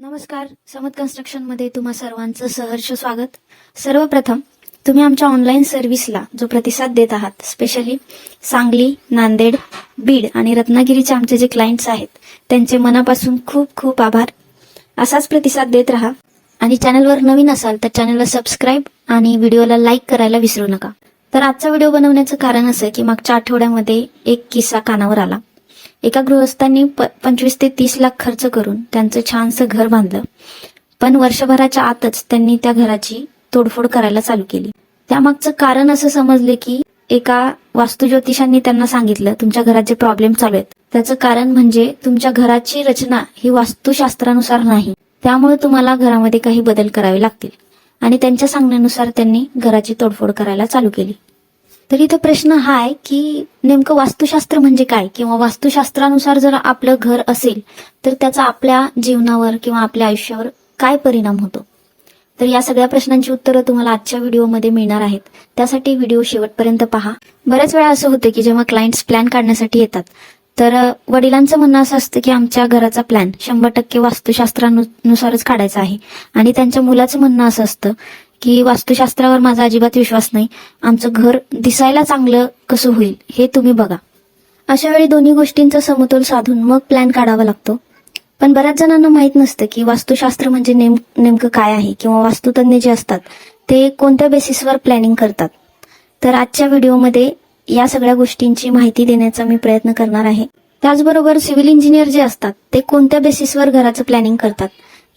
नमस्कार. समत कन्स्ट्रक्शनमध्ये तुम्हा सर्वांचं सहर्ष स्वागत. सर्वप्रथम तुम्ही आमच्या ऑनलाईन सर्व्हिसला जो प्रतिसाद देत आहात स्पेशली सांगली नांदेड बीड आणि रत्नागिरीचे आमचे जे क्लायंट्स आहेत त्यांचे मनापासून खूप खूप आभार. असाच प्रतिसाद देत राहा. आणि चॅनलवर नवीन असाल तर चॅनलला सबस्क्राईब आणि व्हिडिओला लाईक करायला विसरू नका. तर आजचा व्हिडिओ बनवण्याचं कारण असं की मागच्या आठवड्यामध्ये एक किस्सा कानावर आला. एका गृहस्थांनी प- पंचवीस ते तीस लाख खर्च करून त्यांचं छानसं घर बांधलं. पण वर्षभराच्या आतच त्यांनी त्या घराची तोडफोड करायला चालू केली. त्यामागचं कारण असं समजले की एका वास्तुज्योतिषांनी त्यांना सांगितलं तुमच्या घराचे प्रॉब्लेम चालू आहेत. त्याचं कारण म्हणजे तुमच्या घराची रचना ही वास्तुशास्त्रानुसार नाही. त्यामुळे तुम्हाला घरामध्ये काही बदल करावे लागतील. आणि त्यांच्या सांगण्यानुसार त्यांनी घराची तोडफोड करायला चालू केली. तर इथं प्रश्न हा आहे की नेमकं वास्तुशास्त्र म्हणजे काय? किंवा वास्तुशास्त्रानुसार जर आपलं घर असेल तर त्याचा आपल्या जीवनावर किंवा आपल्या आयुष्यावर काय परिणाम होतो? तर या सगळ्या प्रश्नांची उत्तरं तुम्हाला आजच्या व्हिडिओमध्ये मिळणार आहेत. त्यासाठी व्हिडिओ शेवटपर्यंत पहा. बऱ्याच वेळा असं होतं की जेव्हा क्लायंट्स प्लॅन काढण्यासाठी येतात तर वडिलांचं म्हणणं असं असतं की आमच्या घराचा प्लॅन शंभर टक्के वास्तुशास्त्रानुसारच काढायचा आहे. आणि त्यांच्या मुलाचं म्हणणं असं असतं की वास्तुशास्त्रावर माझा अजिबात विश्वास नाही. आमचं घर दिसायला चांगलं कसं होईल हे तुम्ही बघा. अशा वेळी दोन्ही गोष्टींचा समतोल साधून मग प्लॅन काढावा लागतो. पण बऱ्याच जणांना माहीत नसतं की वास्तुशास्त्र म्हणजे नेम नेमकं काय आहे किंवा वास्तुतज्ञ जे असतात ते कोणत्या बेसिसवर प्लॅनिंग करतात. तर आजच्या व्हिडिओमध्ये या सगळ्या गोष्टींची माहिती देण्याचा मी प्रयत्न करणार आहे. त्याचबरोबर सिव्हिल इंजिनियर जे असतात ते कोणत्या बेसिसवर घराचं प्लॅनिंग करतात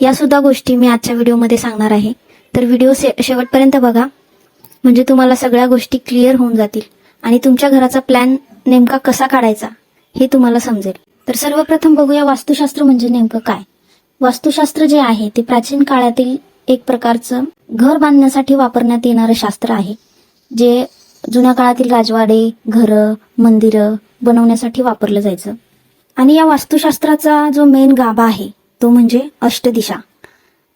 या सुद्धा गोष्टी मी आजच्या व्हिडिओमध्ये सांगणार आहे. तर व्हिडिओ से- शेवटपर्यंत बघा. म्हणजे तुम्हाला सगळ्या गोष्टी क्लिअर होऊन जातील. आणि तुमच्या घराचा प्लॅन नेमका कसा काढायचा हे तुम्हाला समजेल. तर सर्वप्रथम बघूया वास्तुशास्त्र म्हणजे नेमकं काय. वास्तुशास्त्र जे आहे ते प्राचीन काळातील एक प्रकारचं घर बांधण्यासाठी वापरण्यात येणारं शास्त्र आहे. जे जुन्या काळातील राजवाडे घरं मंदिरं बनवण्यासाठी वापरलं जायचं. आणि या वास्तुशास्त्राचा जो मेन गाभा आहे तो म्हणजे अष्टदिशा.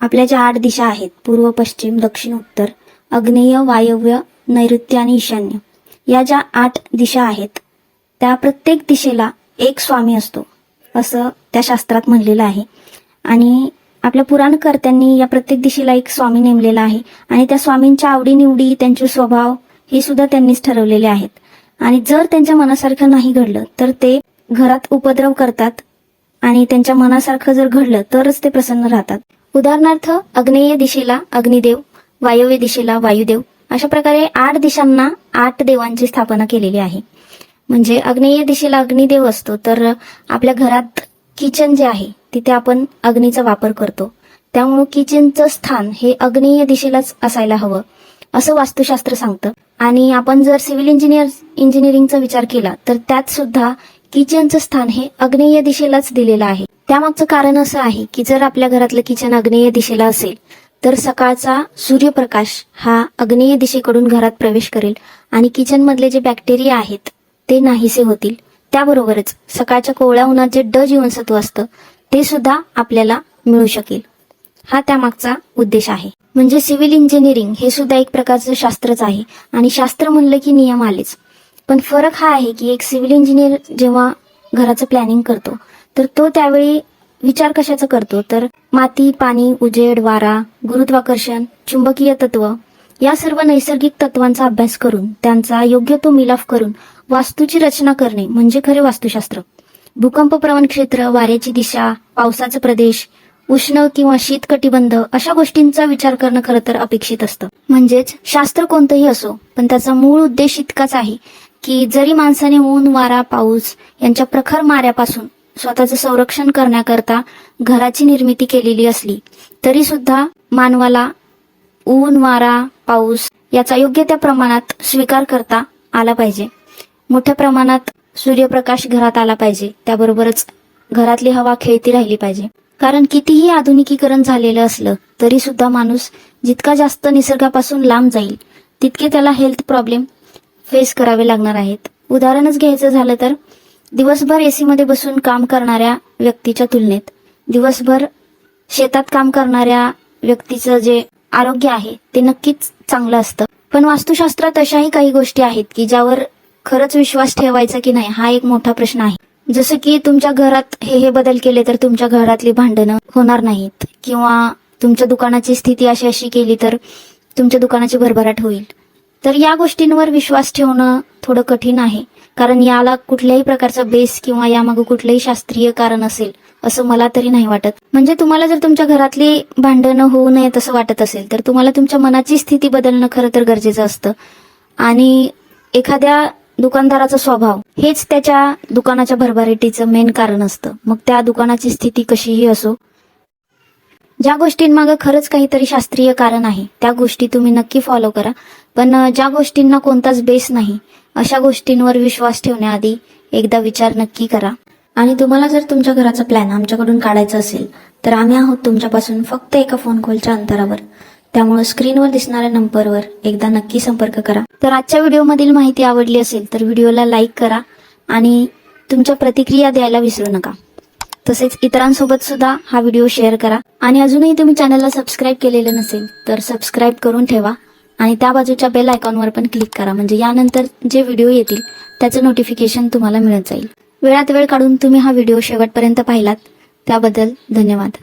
आपल्या ज्या आठ दिशा आहेत पूर्व पश्चिम दक्षिण उत्तर अग्नेय वायव्य नैऋत्य आणि ईशान्य या ज्या आठ दिशा आहेत त्या प्रत्येक दिशेला एक स्वामी असतो असं त्या शास्त्रात म्हणलेलं आहे. आणि आपल्या पुराणकर्त्यांनी या प्रत्येक दिशेला एक स्वामी नेमलेला आहे आणि त्या स्वामींच्या आवडीनिवडी त्यांचे स्वभाव हे सुद्धा त्यांनीच ठरवलेले आहेत. आणि जर त्यांच्या मनासारखं नाही घडलं तर ते घरात उपद्रव करतात आणि त्यांच्या मनासारखं जर घडलं तरच ते प्रसन्न राहतात. उदाहरणार्थ अग्नेय दिशेला अग्निदेव वायव्य दिशेला वायुदेव अशा प्रकारे आठ दिशांना आठ देवांची स्थापना केलेली आहे. म्हणजे अग्नेय दिशेला अग्निदेव असतो तर आपल्या घरात किचन जे आहे तिथे आपण अग्नीचा वापर करतो. त्यामुळं किचनचं स्थान हे अग्नेय दिशेलाच असायला हवं असं वास्तुशास्त्र सांगतं. आणि आपण जर सिव्हिल इंजिनियर इंजिनिअरिंगचा विचार केला तर त्यात सुद्धा किचनचं स्थान हे अग्नेय दिशेलाच दिलेलं आहे. त्यामागचं कारण असं आहे की जर आपल्या घरातलं किचन अग्नेय दिशेला असेल तर सकाळचा सूर्यप्रकाश हा अग्नेय दिशेकडून घरात प्रवेश करेल आणि किचन मधले जे बॅक्टेरिया आहेत ते नाहीसे होतील. त्याबरोबरच सकाळच्या कोवळ्या उन्हात जे ड जीवनसत्व असतं ते सुद्धा आपल्याला मिळू शकेल. हा त्यामागचा उद्देश आहे. म्हणजे सिव्हिल इंजिनिअरिंग हे सुद्धा एक प्रकारचं शास्त्रच आहे आणि शास्त्र म्हणलं की नियम आलेच. पण फरक हा आहे की एक सिव्हिल इंजिनियर जेव्हा घराचं प्लॅनिंग करतो तर तो त्यावेळी विचार कशाचा करतो? तर माती पाणी उजेड वारा गुरुत्वाकर्षण चुंबकीय तत्व या सर्व नैसर्गिक तत्वांचा अभ्यास करून त्यांचा योग्य तो मिलाफ करून वास्तूची रचना करणे म्हणजे खरे वास्तुशास्त्र. भूकंप प्रवण क्षेत्र वाऱ्याची दिशा पावसाचा प्रदेश उष्ण किंवा शीत कटिबंध अशा गोष्टींचा विचार करणं खरं तर अपेक्षित असतं. म्हणजेच शास्त्र कोणतंही असो पण त्याचा मूळ उद्देश इतकाच आहे की जरी माणसाने ऊन वारा पाऊस यांच्या प्रखर माऱ्यापासून स्वतःचं संरक्षण करण्याकरता घराची निर्मिती केलेली असली तरी सुद्धा मानवाला ऊन वारा पाऊस याचा योग्य त्या प्रमाणात स्वीकार करता आला पाहिजे. मोठ्या प्रमाणात सूर्यप्रकाश घरात आला पाहिजे. त्याबरोबरच घरातली हवा खेळती राहिली पाहिजे. कारण कितीही आधुनिकीकरण झालेलं असलं तरी सुद्धा माणूस जितका जास्त निसर्गापासून लांब जाईल तितके त्याला हेल्थ प्रॉब्लेम फेस करावे लागणार आहेत. उदाहरणच घ्यायचं झालं तर दिवसभर एसी मध्ये बसून काम करणाऱ्या व्यक्तीच्या तुलनेत दिवसभर शेतात काम करणाऱ्या व्यक्तीचं जे आरोग्य आहे ते नक्कीच चांगलं असतं. पण वास्तुशास्त्रात अशाही काही गोष्टी आहेत की ज्यावर खरंच विश्वास ठेवायचा की नाही हा एक मोठा प्रश्न आहे. जसं की तुमच्या घरात हे हे बदल केले तर तुमच्या घरातली भांडणं होणार नाहीत. किंवा तुमच्या दुकानाची स्थिती अशी अशी केली तर तुमच्या दुकानाची भरभराट होईल. तर या गोष्टींवर विश्वास ठेवणं थोडं कठीण आहे. कारण याला कुठल्याही प्रकारचा बेस किंवा यामागे कुठलंही शास्त्रीय कारण असेल असं मला तरी नाही वाटत. म्हणजे तुम्हाला जर तुमच्या घरातली भांडणं होऊ नयेत असं वाटत असेल तर तुम्हाला तुमच्या मनाची स्थिती बदलणं खरं तर गरजेचं असतं. आणि एखाद्या दुकानदाराचा स्वभाव हेच त्याच्या दुकानाच्या भरभराटीचं मेन कारण असतं. मग त्या दुकानाची स्थिती कशीही असो ज्या गोष्टींमागं खरंच काहीतरी शास्त्रीय कारण आहे त्या गोष्टी तुम्ही नक्की फॉलो करा. पण ज्या गोष्टींना कोणताच बेस नाही अशा गोष्टींवर विश्वास ठेवण्याआधी एकदा विचार नक्की करा. आणि तुम्हाला जर तुमच्या घराचा प्लॅन आमच्याकडून काढायचा असेल तर आम्ही आहोत तुमच्यापासून फक्त एका फोन कॉलच्या अंतरावर. त्यामुळे स्क्रीनवर दिसणाऱ्या नंबरवर एकदा नक्की संपर्क करा. तर आजच्या व्हिडिओमधील माहिती आवडली असेल तर व्हिडिओला लाईक करा आणि तुमच्या प्रतिक्रिया द्यायला विसरू नका. तसेच इतरांसोबत सुद्धा हा व्हिडिओ शेअर करा. आणि अजूनही तुम्ही चॅनलला सबस्क्राईब केलेलं नसेल तर सबस्क्राईब करून ठेवा. आणि त्या बाजूच्या बेल आयकॉनवर पण क्लिक करा. म्हणजे यानंतर जे व्हिडिओ येतील त्याचं नोटिफिकेशन तुम्हाला मिळत जाईल. वेळात वेळ काढून तुम्ही हा व्हिडिओ शेवटपर्यंत पाहिलात. त्याबद्दल धन्यवाद.